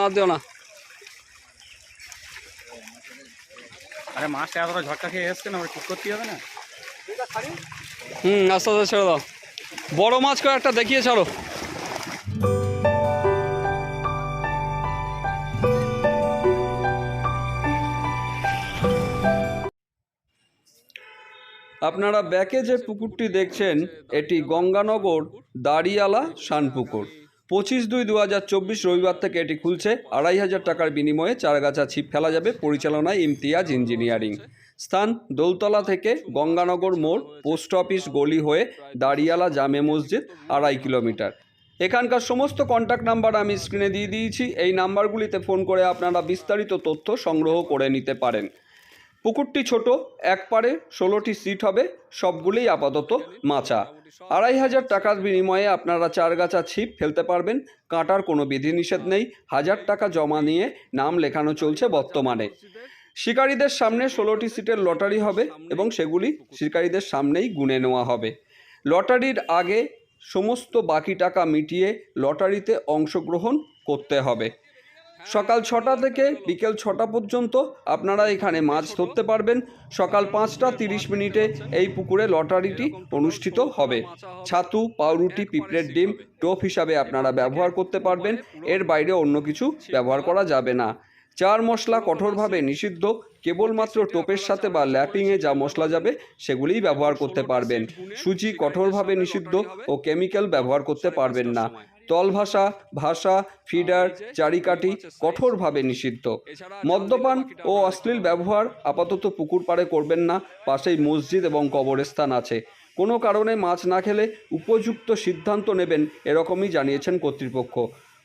না দিও না। আরে মাছটা এতটা ঝটকা খেয়ে এসছে না ঠিক করতে হবে না? হুম আস্তে আস্তে ছেড়ে দাও। বড় মাছ করে একটা দেখিয়ে ছাড়ো। আপনারা ব্যাকে যে পুকুরটি দেখছেন এটি গঙ্গানগর দাড়িয়ালা শানপুকুর। পঁচিশ দুই দু হাজার চব্বিশ রবিবার থেকে এটি খুলছে। আড়াই হাজার টাকার বিনিময়ে চারগাছা ছিপ ফেলা যাবে পরিচালনায় ইমতিয়াজ ইঞ্জিনিয়ারিং। স্থান দোলতলা থেকে গঙ্গানগর মোড়, পোস্ট অফিস গলি হয়ে দাড়িয়ালা জামে মসজিদ, আড়াই কিলোমিটার। এখানকার সমস্ত কন্ট্যাক্ট নাম্বার আমি স্ক্রিনে দিয়ে দিয়েছি। এই নাম্বারগুলিতে ফোন করে আপনারা বিস্তারিত তথ্য সংগ্রহ করে নিতে পারেন। পুকুরটি ছোট, এক পারে ষোলোটি সিট হবে, সবগুলোই আপাতত মাচা। আড়াই হাজার টাকার বিনিময়ে আপনারা চারগাছা ছিপ ফেলতে পারবেন, কাটার কোনো বিধিনিষেধ নেই, হাজার টাকা জমা নিয়ে নাম লেখানো চলছে বর্তমানে। শিকারীদের সামনে ষোলোটি সিটের লটারি হবে এবং সেগুলি শিকারীদের সামনেই গুনে নেওয়া হবে। লটারির আগে সমস্ত বাকি টাকা মিটিয়ে লটারিতে অংশগ্রহণ করতে হবে। সকাল ছটা থেকে বিকেল ছটা পর্যন্ত আপনারা এখানে মাছ ধরতে পারবেন। সকাল পাঁচটা তিরিশ মিনিটে এই পুকুরে লটারিটি অনুষ্ঠিত হবে। ছাতু, পাউরুটি, পিঁপড়ের ডিম, টোপ হিসাবে আপনারা ব্যবহার করতে পারবেন। এর বাইরে অন্য কিছু ব্যবহার করা যাবে না। চার মশলা কঠোরভাবে নিষিদ্ধ, কেবলমাত্র টোপের সাথে বা ল্যাপিংয়ে যা মশলা যাবে সেগুলিই ব্যবহার করতে পারবেন। সুজি কঠোরভাবে নিষিদ্ধ ও কেমিক্যাল ব্যবহার করতে পারবেন না। তল ভাষা ফিডার চারিকাঠি কঠোরভাবে নিষিদ্ধ। মদ্যপান ও অশ্লীল ব্যবহার আপাতত পুকুর পাড়ে করবেন না পাশেই মসজিদ এবং কবরস্থান আছে। কোনো কারণে মাছ না খেলে উপযুক্ত সিদ্ধান্ত নেবেন এরকমই জানিয়েছেন কর্তৃপক্ষ।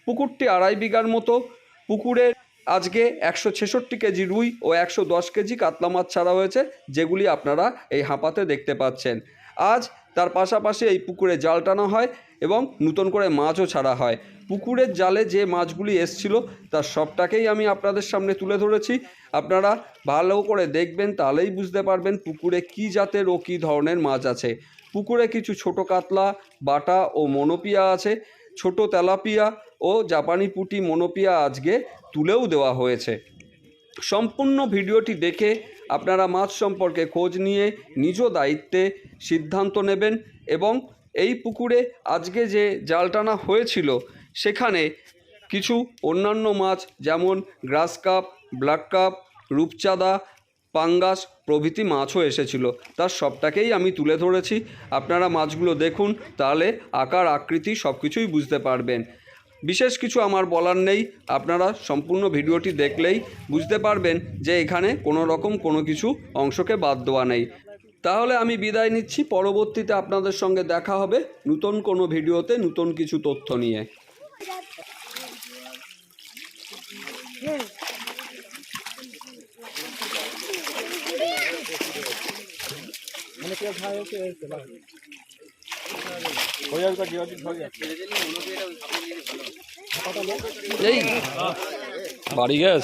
পুকুরটি আড়াই বিঘার মতো পুকুরের আজকে একশো ছেষট্টি কেজি রুই ও একশো দশ কেজি কাতলা মাছ ছাড়া হয়েছে যেগুলি আপনারা এই হাঁপাতে দেখতে পাচ্ছেন। আজ তার পাশাপাশি এই পুকুরে জাল টানা হয় এবং নতুন করে মাছও ছাড়া হয়। পুকুরের জালে যে মাছগুলি এসছিল তার সবটাকেই আমি আপনাদের সামনে তুলে ধরেছি। আপনারা ভালো করে দেখবেন, তাহলেই বুঝতে পারবেন পুকুরে কী জাতের ও কী ধরনের মাছ আছে। পুকুরে কিছু ছোট কাতলা, বাটা ও মনোপিয়া আছে। ছোট তেলাপিয়া ও জাপানি পুঁটি মনোপিয়া আজকে তুলেও দেওয়া হয়েছে। সম্পূর্ণ ভিডিওটি দেখে আপনারা মাছ সম্পর্কে খোঁজ নিয়ে নিজ দায়িত্বে সিদ্ধান্ত নেবেন এবং এই পুকুরে আজকে যে জাল টানা হয়েছিল, সেখানে কিছু অন্যান্য মাছ যেমন গ্রাস কাপ, ব্ল্যাক কাপ, রূপচাঁদা, পাঙ্গাস প্রভৃতি মাছও এসেছিল। তার সবটাকেই আমি তুলে ধরেছি। আপনারা মাছগুলো দেখুন, তাহলে আকার, আকৃতি সব কিছুই বুঝতে পারবেন। বিশেষ কিছু আমার বলার নেই। আপনারা সম্পূর্ণ ভিডিওটি দেখলেই বুঝতে পারবেন যে এখানে কোনো রকম কোনো কিছু অংশকে বাদ দেওয়া নেই। তাহলে আমি বিদায় নিচ্ছি। পরবর্তীতে আপনাদের সঙ্গে দেখা হবে নতুন কোনো ভিডিওতে নতুন কিছু তথ্য নিয়ে। বাড়ি গ্যাস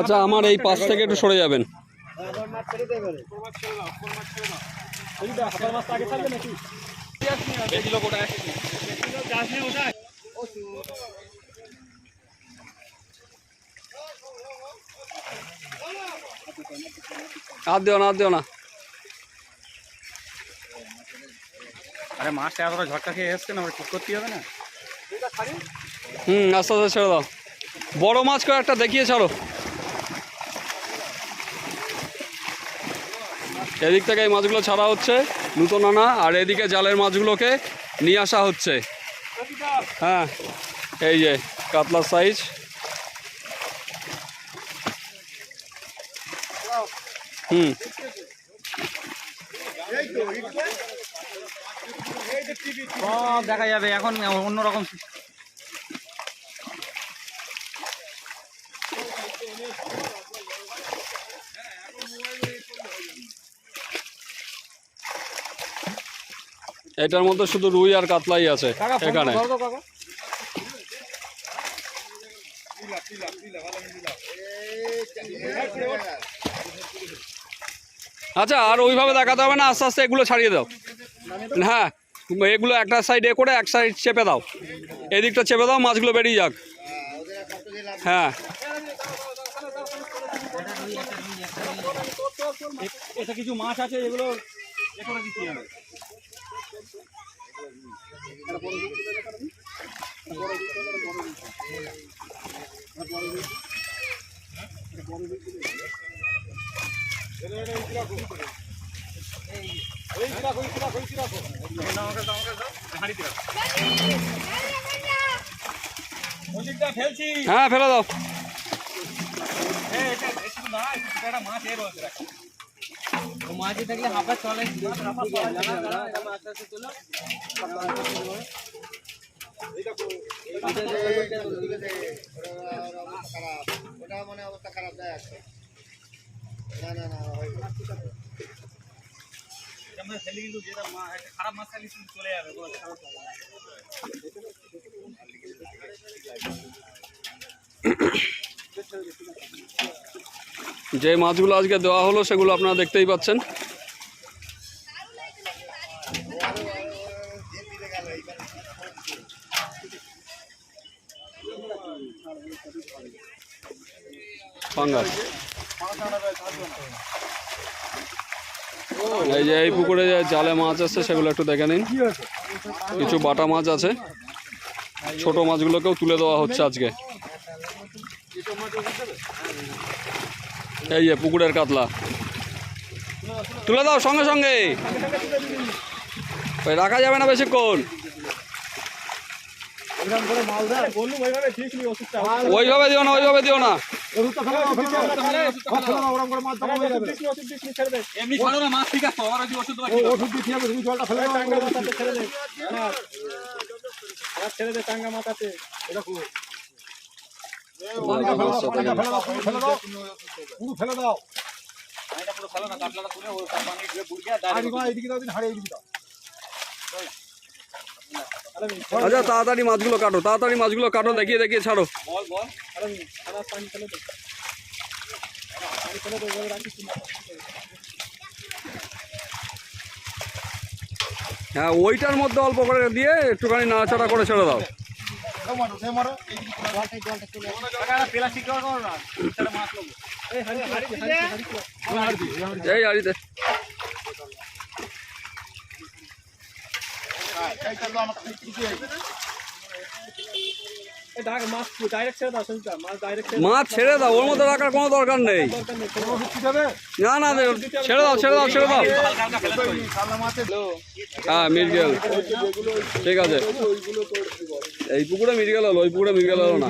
আচ্ছা আমার এই পাশ থেকে একটু সরে যাবেন। আর দিও না আর দিও না। আরে মাছটা এতটা ঝটকা খেয়ে এসছে না ওটা ঠিক করতে হবে না? হুম, আস্তে আস্তে ছেড়ে দাও। বড় মাছ করে একটা দেখিয়ে ছাড়ো। এদিক থেকে এই মাছগুলো ছাড়া হচ্ছে নূতন আনা, আর এদিকে জালের মাছগুলোকে নিয়ে আসা হচ্ছে। হ্যাঁ এই যে কাতলার সাইজ। হুম সব দেখা যাবে এখন অন্যরকম এটার মধ্যে শুধু রুই আর কাতলাই আছে এখানে। আচ্ছা আর ওইভাবে দেখাতে হবে না আস্তে আস্তে এগুলো ছাড়িয়ে দাও। হ্যাঁ। এগুলো একটা সাইড এ করে এক সাইড চেপে দাও এদিকটা চেপে দাও মাছগুলো বেরিয়ে যাক হ্যাঁ কিছু মাছ আছে এগুলো এ করে দিতে হবে ফেলছি হ্যাঁ ফেলে দাও। মাঝে থাকলে হাফা চলে ওটা মানে অবস্থা খারাপ আছে না না না যে মাছগুলো আজকে দেওয়া হলো সেগুলো আপনারা দেখতেই পাচ্ছেন। পাঙ্গাস। এই যে এই পুকুরে যে জালে মাছ আছে সেগুলো একটু দেখে নিন। কিছু বাটা মাছ আছে। ছোট মাছগুলোকেও তুলে দেওয়া হচ্ছে আজকে। এই যে পুকুরের কাতলা। তুলে দাও সঙ্গে সঙ্গে। ওই রাখা যাবে না বেশিক্ষণ। ওইভাবে দিও না ওইভাবে দিও না। ছাড়ো না মাছ ঠিক আছে আমার ওই যে ওষুধ দেওয়া ছিল। পানিটা পুরো ফেলো না, কাতলাটা তুলে ওই পানি দিয়ে বুড়িয়ে direct আচ্ছা তাড়াতাড়ি মাছগুলো কাটো, তাড়াতাড়ি মাছগুলো কাটো, দেখিয়ে দেখিয়ে ছাড়ো। হ্যাঁ ওইটার মধ্যে অল্প করে দিয়ে একটুখানি নাড়াচাড়া করে ছেড়ে দাও। এই, হাড়িতে। মাছ ছেড়ে দাও, ওর মধ্যে রাখার কোনো দরকার নেই। না না ছেড়ে দাও ছেড়ে দাও ছেড়ে দাও। হ্যাঁ মির্গেল। ঠিক আছে। এই পুকুরে মির্গেল হলো, ওই পুকুরে মির্গেল হলো না।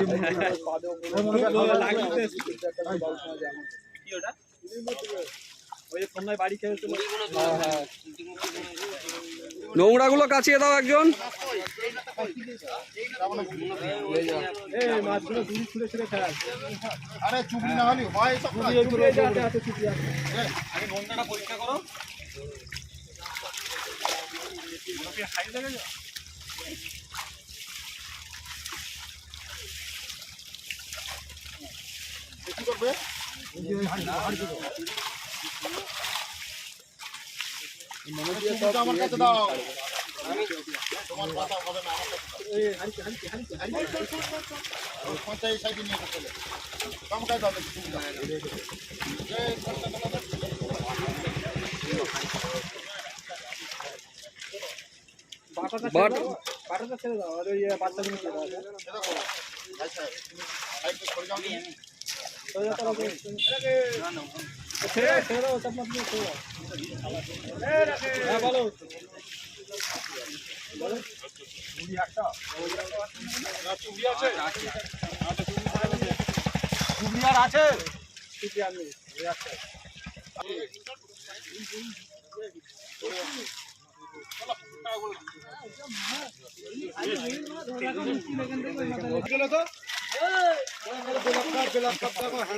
নোংরাগুলো কাচিয়ে দাও একজন। আরে চুপি না হলি হয় তো আগে নোংরাটা পরিষ্কার করো খাই লাগে কি করবে চুপিটা আমার কাছে দাও তোমার কথা হবে না। আমার কাছে পঞ্চায়েত সাইডে নিয়ে চলে কামকায় দাও দেখি চুপিটা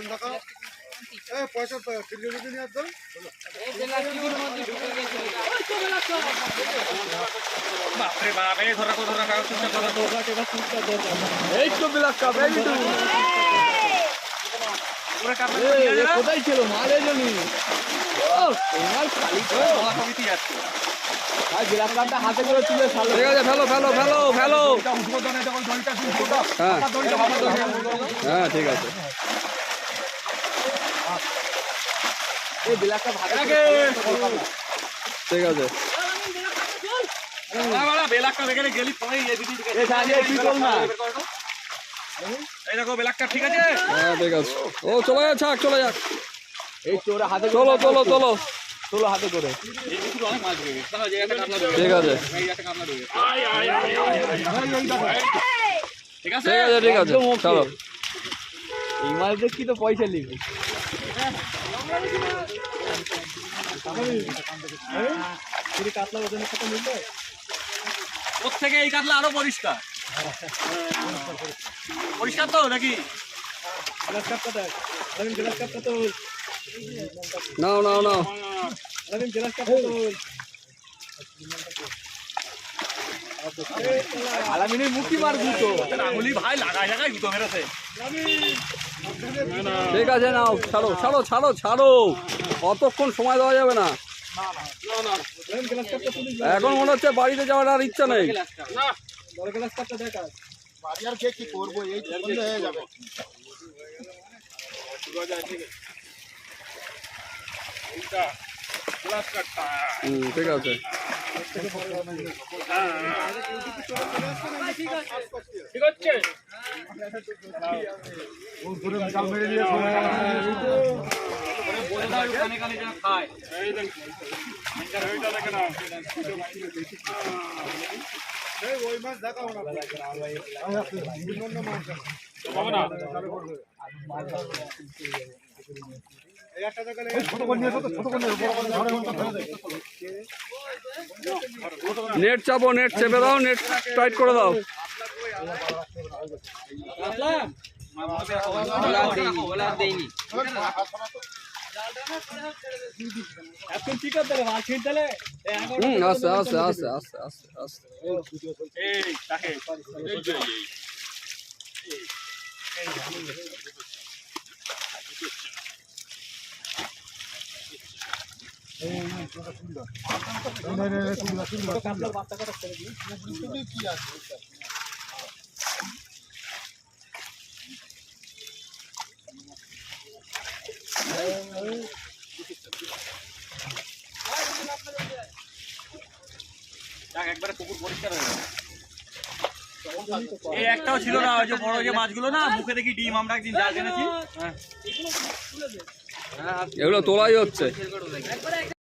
বাট পয়সা নিয়ে বাপরে বাপ এই ধরা ধরা ধরা কাগজ চুপচাপ ধরা তো এই তো বিলাক কাপ এই তো পুরো কাপড় দিয়ে কোথায় ছিল মাল এই জন্য ও তোমার খালি ধরা কমিটি যাচ্ছে হাতে করে তুলে ছাড়লো ঠিক আছে ফেলো ফেলো ফেলো ফেলো হ্যাঁ হ্যাঁ ঠিক আছে এই বিলাসটা ভাগে ঠিক আছে। হ্যাঁ ঠিক আছে। ও চলে যাক ছাক চলে যাক। এই চোরা হাতে চলো চলো চলো। চলো হাতে করে। ঠিক আছে। ঠিক আছে? ঠিক আছে ঠিক আছে। চলো। এই মাছ দেখি তো পয়সা নিবি। কাতলা ওজনের সাথে মিলবে ওর থেকে এই কাতলা আরও পরিষ্কার। পরিষ্কার তো নাকি? নাও নাও নাও। আলামিনের মুখি মার দুটো আঙুলি ভাই লাগাই লাগাই দুটো মেরেছে। ঠিক আছে, নাও, ছাড়ো ছাড়ো ছাড়ো ছাড়ো। অতক্ষণ সময় দেওয়া যাবে না। এখন মনে হচ্ছে বাড়িতে যাওয়ার আর ইচ্ছা নেই। বড় গ্লাস কাপটা দেখ আর। বাড়ি আর কে কি করব এই তো নেট চাপো, নেট চেপে দাও, নেট টাইট করে দাও। আস্তে আস্তে আস্তে আস্তে আস্তে আস্তে এই তাকে কাতলার বাচ্চা কটা ছেড়ে দিই তুমি কি আছে দেখ এই একটাও ছিল না, ওই যে বড় যে মাছগুলো না, মুখে দেখি ডিম, আমরা একদিন জাল জেনেছি। হ্যাঁ। এগুলো তোলাই হচ্ছে।